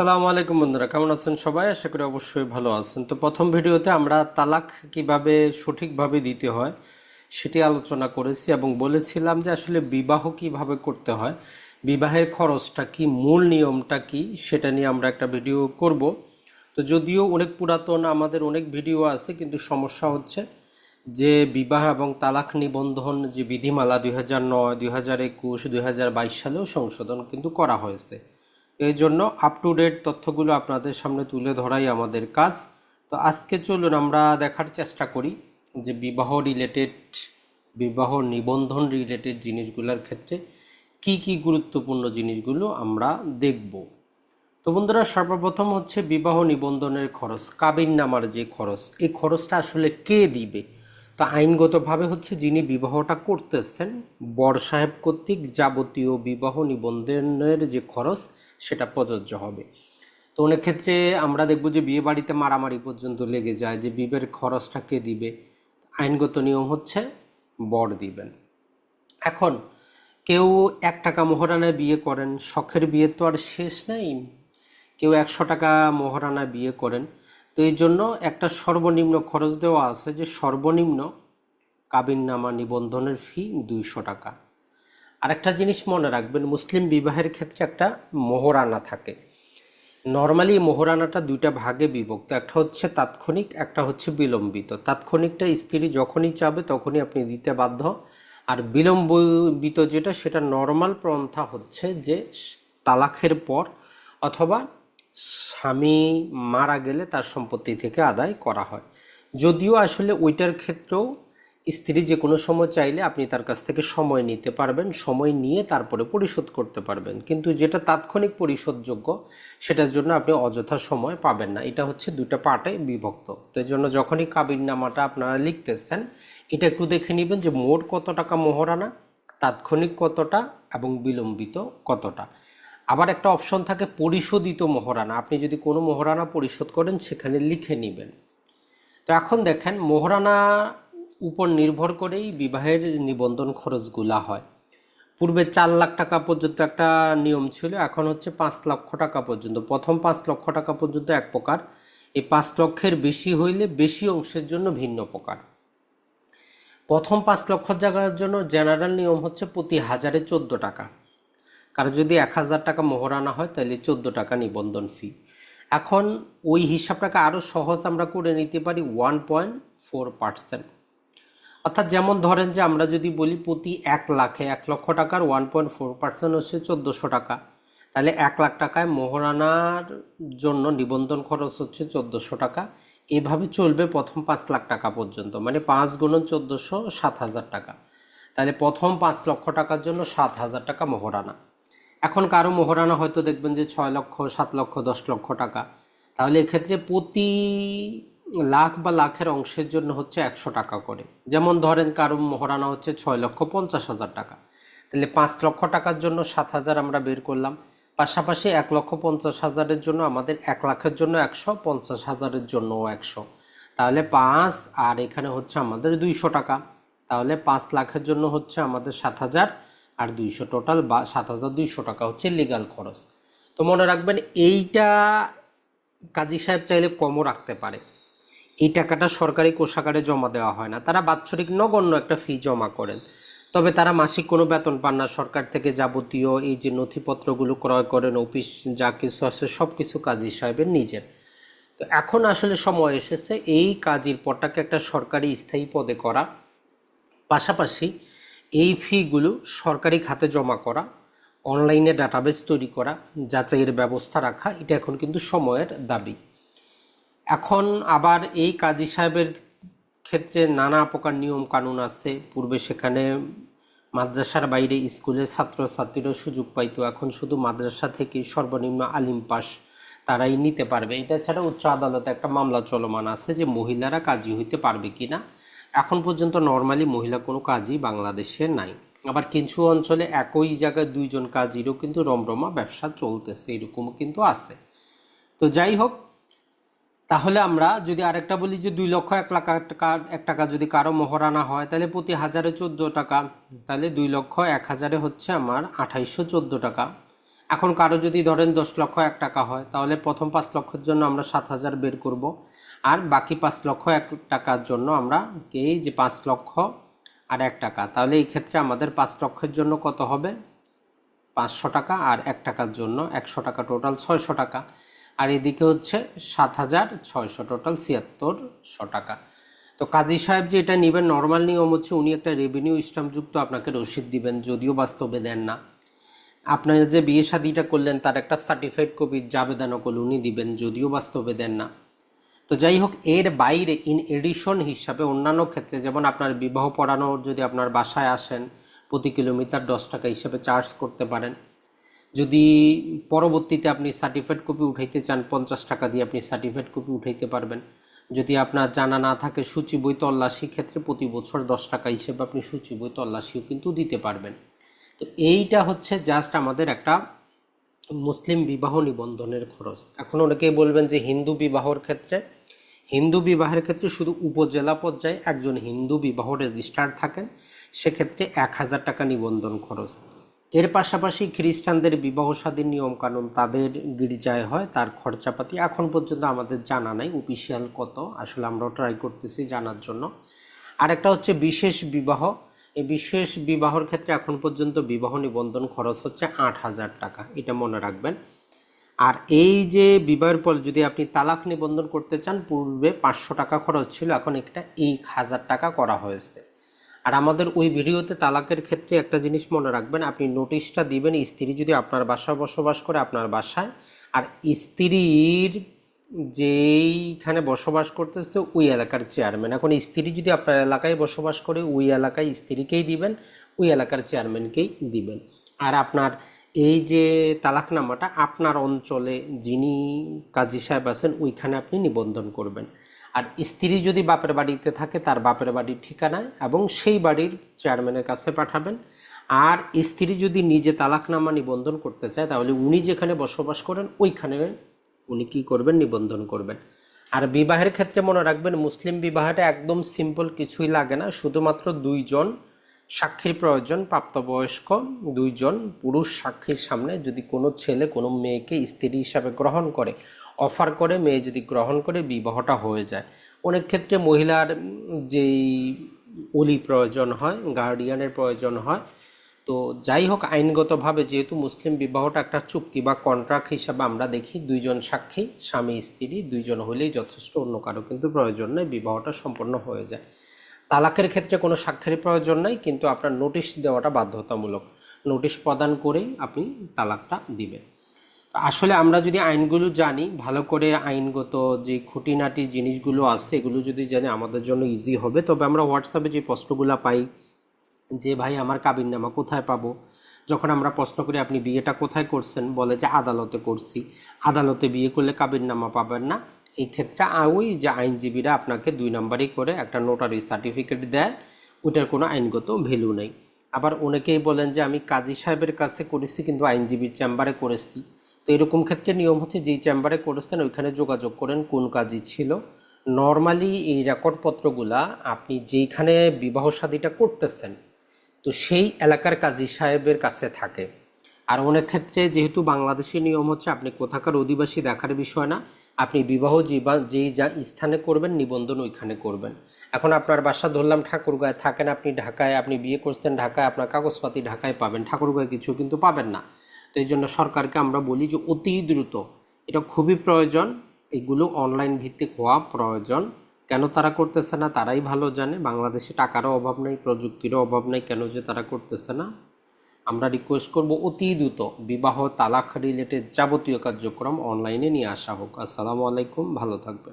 সালামু আলাইকুম বন্ধুরা, কেমন আছেন সবাই? আশা করি অবশ্যই ভালো আছেন। তো প্রথম ভিডিওতে আমরা তালাক কীভাবে সঠিকভাবে দিতে হয় সেটি আলোচনা করেছি এবং বলেছিলাম যে আসলে বিবাহ কীভাবে করতে হয়, বিবাহের খরচটা কি, মূল নিয়মটা কি, সেটা নিয়ে আমরা একটা ভিডিও করব। তো যদিও অনেক পুরাতন, আমাদের অনেক ভিডিও আছে, কিন্তু সমস্যা হচ্ছে যে বিবাহ এবং তালাক নিবন্ধন যে বিধিমালা দুই হাজার নয়, দুই হাজার একুশ, দুই হাজার বাইশ সালেও সংশোধন কিন্তু করা হয়েছে। এই জন্য আপ টু ডেট তথ্যগুলো আপনাদের সামনে তুলে ধরাই আমাদের কাজ। তো আজকে চলুন আমরা দেখার চেষ্টা করি যে বিবাহ রিলেটেড বিবাহ নিবন্ধন রিলেটেড জিনিসগুলোর ক্ষেত্রে কি কি গুরুত্বপূর্ণ জিনিসগুলো আমরা দেখব। তো বন্ধুরা, সর্বপ্রথম হচ্ছে বিবাহ নিবন্ধনের খরচ, কাবিন নামার যে খরচ, এই খরচটা আসলে কে দিবে? তো আইনগতভাবে হচ্ছে যিনি বিবাহটা করতেছেন, বর সাহেব কর্তৃক যাবতীয় বিবাহ নিবন্ধনের যে খরচ সেটা প্রযোজ্য হবে। তো অনেক ক্ষেত্রে আমরা দেখব যে বিয়ে বাড়িতে মারামারি পর্যন্ত লেগে যায় যে বিয়ের খরচটা কে দিবে? আইনগত নিয়ম হচ্ছে বর দিবেন। এখন কেউ এক টাকা মোহরানায় বিয়ে করেন, শখের বিয়ে তো আর শেষ নেই। কেউ একশো টাকা মোহরানায় বিয়ে করেন। তো এই জন্য একটা সর্বনিম্ন খরচ দেওয়া আছে যে সর্বনিম্ন কাবিননামা নিবন্ধনের ফি দুইশো টাকা। আর একটা জিনিস মনে রাখবেন, মুসলিম বিবাহের ক্ষেত্রে একটা মোহরানা থাকে। নর্মালি মোহরানাটা দুইটা ভাগে বিভক্ত, একটা হচ্ছে তাৎক্ষণিক, একটা হচ্ছে বিলম্বিত। তাৎক্ষণিকটা স্ত্রী যখনই চাবে তখনই আপনি দিতে বাধ্য। আর বিলম্বিত যেটা, সেটা নর্মাল পন্থা হচ্ছে যে তালাকের পর অথবা স্বামী মারা গেলে তার সম্পত্তি থেকে আদায় করা হয়। যদিও আসলে ওইটার ক্ষেত্রেও স্ত্রী যে কোনো সময় চাইলে আপনি তার কাছ থেকে সময় নিতে পারবেন, সময় নিয়ে তারপরে পরিশোধ করতে পারবেন। কিন্তু যেটা তাৎক্ষণিক পরিশোধযোগ্য, সেটার জন্য আপনি অযথা সময় পাবেন না। এটা হচ্ছে দুটা পার্টে বিভক্ত। তো জন্য যখনই কাবিননামাটা আপনারা লিখতেছেন, এটা একটু দেখে নেবেন যে মোট কত টাকা মোহরানা, তাৎক্ষণিক কতটা এবং বিলম্বিত কতটা। আবার একটা অপশন থাকে পরিশোধিত মোহরানা। আপনি যদি কোনো মোহরানা পরিশোধ করেন, সেখানে লিখে নেবেন। তো এখন দেখেন, মোহরানা উপর নির্ভর করেই বিবাহের নিবন্ধন খরচগুলা হয়। পূর্বে চার লাখ টাকা পর্যন্ত একটা নিয়ম ছিল, এখন হচ্ছে পাঁচ লক্ষ টাকা পর্যন্ত। প্রথম পাঁচ লক্ষ টাকা পর্যন্ত এক প্রকার, এই পাঁচ লক্ষের বেশি হইলে বেশি অংশের জন্য ভিন্ন প্রকার। প্রথম পাঁচ লক্ষ জায়গার জন্য জেনারেল নিয়ম হচ্ছে প্রতি হাজারে চোদ্দ টাকা। কারণ যদি এক হাজার টাকা মোহরানা হয়, তাহলে চোদ্দ টাকা নিবন্ধন ফি এখন ওই হিসাবটাকে আরও সহজ আমরা করে নিতে পারি ওয়ান পয়েন্ট ফোর পার্সেন্ট অর্থাৎ যেমন ধরেন যে আমরা যদি বলি প্রতি এক লাখে এক লক্ষ টাকার ওয়ান পয়েন্ট ফোর পার্সেন্ট হচ্ছে চোদ্দোশো টাকা, তাহলে এক লাখ টাকায় মোহরানার জন্য নিবন্ধন খরচ হচ্ছে চোদ্দোশো টাকা। এভাবে চলবে প্রথম পাঁচ লাখ টাকা পর্যন্ত মানে পাঁচ গুণন চোদ্দোশো সাত হাজার টাকা। তাহলে প্রথম পাঁচ লক্ষ টাকার জন্য সাত হাজার টাকা মোহরানা এখন কারও মোহরানা হয়তো দেখবেন যে ছয় লক্ষ, সাত লক্ষ, দশ লক্ষ টাকা। তাহলে এক্ষেত্রে প্রতি লাখ বা লাখের অংশের জন্য হচ্ছে একশো টাকা করে। যেমন ধরেন কারও মহারানা হচ্ছে ছয় লক্ষ পঞ্চাশ হাজার টাকা। তাহলে পাঁচ লক্ষ টাকার জন্য সাত হাজার আমরা বের করলাম। পাশাপাশি এক লক্ষ পঞ্চাশ হাজারের জন্য আমাদের এক লাখের জন্য একশো, পঞ্চাশ হাজারের জন্য একশো। তাহলে পাঁচ আর এখানে হচ্ছে আমাদের দুইশো টাকা। তাহলে পাঁচ লাখের জন্য হচ্ছে আমাদের সাত হাজার আর দুইশো টোটাল বা সাত হাজার দুইশো টাকা হচ্ছে লিগাল খরচ। তো মনে রাখবেন এইটা কাজী সাহেব চাইলে কমও রাখতে পারে। এই টাকাটা সরকারি কোষাগারে জমা দেওয়া হয় না। তারা বাৎসরিক নগণ্য একটা ফি জমা করেন। তবে তারা মাসিক কোনো বেতন পান না। সরকার থেকে যাবতীয় এই যে নথিপত্রগুলো ক্রয় করেন, অফিস যা কিছু আছে সব কিছু কাজী সাহেবের নিজের। তো এখন আসলে সময় এসেছে এই কাজের পদটাকে একটা সরকারি স্থায়ী পদে করা। পাশাপাশি এই ফিগুলো সরকারি খাতে জমা করা অনলাইনে ডাটাবেস তৈরি করা, যাচাইয়ের ব্যবস্থা রাখা, এটা এখন কিন্তু সময়ের দাবি। এখন আবার এই কাজী সাহেবের ক্ষেত্রে নানা প্রকার নিয়ম কানুন আছে। পূর্বে সেখানে মাদ্রাসার বাইরে স্কুলের ছাত্রছাত্রীরাও সুযোগ পাইতো, এখন শুধু মাদ্রাসা থেকে সর্বনিম্ন আলিম পাস তারাই নিতে পারবে। এটা ছাড়া উচ্চ আদালতে একটা মামলা চলমান আছে যে মহিলারা কাজী হইতে পারবে কি না এখন পর্যন্ত নর্মালি মহিলা কোনো কাজই বাংলাদেশে নাই। আবার কিছু অঞ্চলে একই জায়গায় দুইজন কাজীরও কিন্তু রমরমা ব্যবসা চলতেছে, এরকমও কিন্তু আছে। তো যাই হোক তাহলে আমরা যদি আরেকটা বলি যে দুই লক্ষ এক লাখ টাকা, এক টাকা যদি কারও মোহরানা হয়, তাহলে প্রতি হাজারে চোদ্দ টাকা। তাহলে দুই লক্ষ এক হাজারে হচ্ছে আমার আঠাইশশো চোদ্দ টাকা। এখন কারও যদি ধরেন দশ লক্ষ এক টাকা হয়, তাহলে প্রথম পাঁচ লক্ষের জন্য আমরা সাত হাজার বের করব। আর বাকি পাঁচ লক্ষ এক টাকার জন্য আমরা এই যে পাঁচ লক্ষ আর এক টাকা। তাহলে এই ক্ষেত্রে আমাদের পাঁচ লক্ষের জন্য কত হবে? পাঁচশো টাকা আর এক টাকার জন্য একশো টাকা। টোটাল ছয়শো টাকা। আর এদিকে হচ্ছে সাত হাজার ছয়শো টোটাল ছিয়াত্তরশো টাকা। তো কাজী সাহেব যে এটা নেবেন নর্মাল নিয়ম হচ্ছে উনি একটা রেভিনিউ স্ট্যাম্পযুক্ত আপনাকে রসিদ দিবেন, যদিও বাস্তবে দেন না। আপনার যে বিয়ে শাদিটা করলেন, তার একটা সার্টিফাইড কপি জাবেদা নকল উনি দিবেন, যদিও বাস্তবে দেন না। তো যাই হোক, এর বাইরে ইন এডিশন হিসাবে অন্যান্য ক্ষেত্রে যেমন আপনার বিবাহ পড়ানোর যদি আপনার বাসায় আসেন, প্রতি কিলোমিটার দশ টাকা হিসাবে চার্জ করতে পারেন যদি পরবর্তীতে আপনি সার্টিফাইড কপি উঠাইতে চান, পঞ্চাশ টাকা দিয়ে আপনি সার্টিফাইড কপি উঠাইতে পারবেন। যদি আপনার জানা না থাকে সূচি বই তল্লাশি ক্ষেত্রে প্রতি বছর দশ টাকা হিসেবে আপনি সূচি বই তল্লাশিও কিন্তু দিতে পারবেন। তো এইটা হচ্ছে জাস্ট আমাদের একটা মুসলিম বিবাহ নিবন্ধনের খরচ। এখন অনেকেই বলবেন যে হিন্দু বিবাহর ক্ষেত্রে, হিন্দু বিবাহের ক্ষেত্রে শুধু উপজেলা পর্যায়ে একজন হিন্দু বিবাহ রেজিস্ট্রার থাকেন, সেক্ষেত্রে এক হাজার টাকা নিবন্ধন খরচ। এর পাশাপাশি খ্রিস্টানদের বিবাহ স্বাধীন নিয়মকানুন তাদের গির্জায় হয়, তার খরচাপাতি এখন পর্যন্ত আমাদের জানা নাই অফিসিয়াল কত, আসলে আমরাও ট্রাই করতেছি জানার জন্য। আরেকটা হচ্ছে বিশেষ বিবাহ, এই বিশেষ বিবাহর ক্ষেত্রে এখন পর্যন্ত বিবাহ নিবন্ধন খরচ হচ্ছে আট হাজার টাকা, এটা মনে রাখবেন। আর এই যে বিবাহের পর যদি আপনি তালাক নিবন্ধন করতে চান, পূর্বে পাঁচশো টাকা খরচ ছিল, এখন একটা এক হাজার টাকা করা হয়েছে। আর আমাদের ওই ভিডিওতে তালাকের ক্ষেত্রে একটা জিনিস মনে রাখবেন, আপনি নোটিশটা দিবেন, স্ত্রী যদি আপনার বাসায় বসবাস করে, আপনার বাসায়, আর স্ত্রীর যেইখানে বসবাস করতেছে, ওই এলাকার চেয়ারম্যান এখন স্ত্রী যদি আপনার এলাকায় বসবাস করে, ওই এলাকায় স্ত্রীকেই দিবেন, ওই এলাকার চেয়ারম্যানকেই দিবেন। আর আপনার এই যে তালাকনামাটা, আপনার অঞ্চলে যিনি কাজী সাহেব আছেন, ওইখানে আপনি নিবন্ধন করবেন। আর স্ত্রী যদি বাপের বাড়িতে থাকে, তার বাপের বাড়ির ঠিকানায় এবং সেই বাড়ির চেয়ারম্যানের কাছে পাঠাবেন। আর স্ত্রী যদি নিজে তালাকনামা নিবন্ধন করতে চায়, তাহলে উনি যেখানে বসবাস করেন, ওইখানে উনি কি করবেন? নিবন্ধন করবেন। আর বিবাহের ক্ষেত্রে মনে রাখবেন, মুসলিম বিবাহটা একদম সিম্পল কিছুই লাগে না। শুধুমাত্র দুইজন সাক্ষীর প্রয়োজন, প্রাপ্তবয়স্ক দুইজন পুরুষ সাক্ষীর সামনে। যদি কোনো ছেলে কোনো মেয়েকে স্ত্রী হিসাবে গ্রহণ করে অফার করে, মেয়ে যদি গ্রহণ করে, বিবাহটা হয়ে যায়। অনেক ক্ষেত্রে মহিলার যেই অলি প্রয়োজন হয় গার্ডিয়ানের প্রয়োজন হয়, তো যাই হোক, আইনগতভাবে যেহেতু মুসলিম বিবাহটা একটা চুক্তি বা কন্ট্রাক্ট হিসাবে আমরা দেখি, দুইজন সাক্ষী, স্বামী, স্ত্রী, দুইজন হলেই যথেষ্ট, অন্য কারও কিন্তু প্রয়োজন নেই, বিবাহটা সম্পন্ন হয়ে যায়। তালাকের ক্ষেত্রে কোনো সাক্ষীর প্রয়োজন নাই, কিন্তু আপনার নোটিশ দেওয়াটা বাধ্যতামূলক। নোটিশ প্রদান করেই আপনি তালাকটা দিবেন। আসলে আমরা যদি আইনগুলো জানি, ভালো করে আইনগত যে খুঁটিনাটি জিনিসগুলো আছে, এগুলো যদি জানি আমাদের জন্য ইজি হবে। তবে আমরা হোয়াটসঅ্যাপে যে প্রশ্নগুলো পাই, যে ভাই আমার কাবিননামা কোথায় পাবো? যখন আমরা প্রশ্ন করি, আপনি বিয়েটা কোথায় করছেন? বলে যে, আদালতে করছি। আদালতে বিয়ে করলে কাবিননামা পাবেন না। এই ক্ষেত্রে ওই যে আইনজীবীরা আপনাকে দুই নম্বরই করে একটা নোটারি সার্টিফিকেট দেয়। ওটার কোনো আইনগত ভ্যালু নেই। আবার অনেকেই বলেন যে, আমি কাজী সাহেবের কাছে করেছি, কিন্তু আইনজীবীর চেম্বারে করেছি। তো এরকম ক্ষেত্রে নিয়ম হচ্ছে যেই চেম্বারে করেছেন ওইখানে যোগাযোগ করেন কোন কাজই ছিল। নর্মালি এই রেকর্ডপত্রগুলা আপনি যেইখানে বিবাহ শাদীটা করতেছেন, তো সেই এলাকার কাজী সাহেবের কাছে থাকে। আর অনেক ক্ষেত্রে যেহেতু বাংলাদেশি নিয়ম হচ্ছে আপনি কোথাকার অধিবাসী দেখার বিষয় না, আপনি বিবাহ যেই যা স্থানে করবেন নিবন্ধন ওইখানে করবেন। এখন আপনার বাসা ধরলাম ঠাকুরগাঁয়, থাকেন আপনি ঢাকায়, আপনি বিয়ে করছেন ঢাকায়, আপনার কাগজপাতি ঢাকায় পাবেন, ঠাকুরগাঁয় কিছু কিন্তু পাবেন না। এই জন্য সরকারকে আমরা বলি যে অতি দ্রুত। এটা খুবই প্রয়োজন। এগুলো অনলাইন ভিত্তিক হওয়া প্রয়োজন। কেন তারা করতেছে না তারাই ভালো জানে। বাংলাদেশে টাকারও অভাব নেই, প্রযুক্তিরও অভাব নেই, কেন যে তারা করতেছে না? আমরা রিকোয়েস্ট করব অতি দ্রুত বিবাহ তালাক রিলেটেড যাবতীয় কার্যক্রম অনলাইনে নিয়ে আসা হোক। আসসালামু আলাইকুম, ভালো থাকবেন।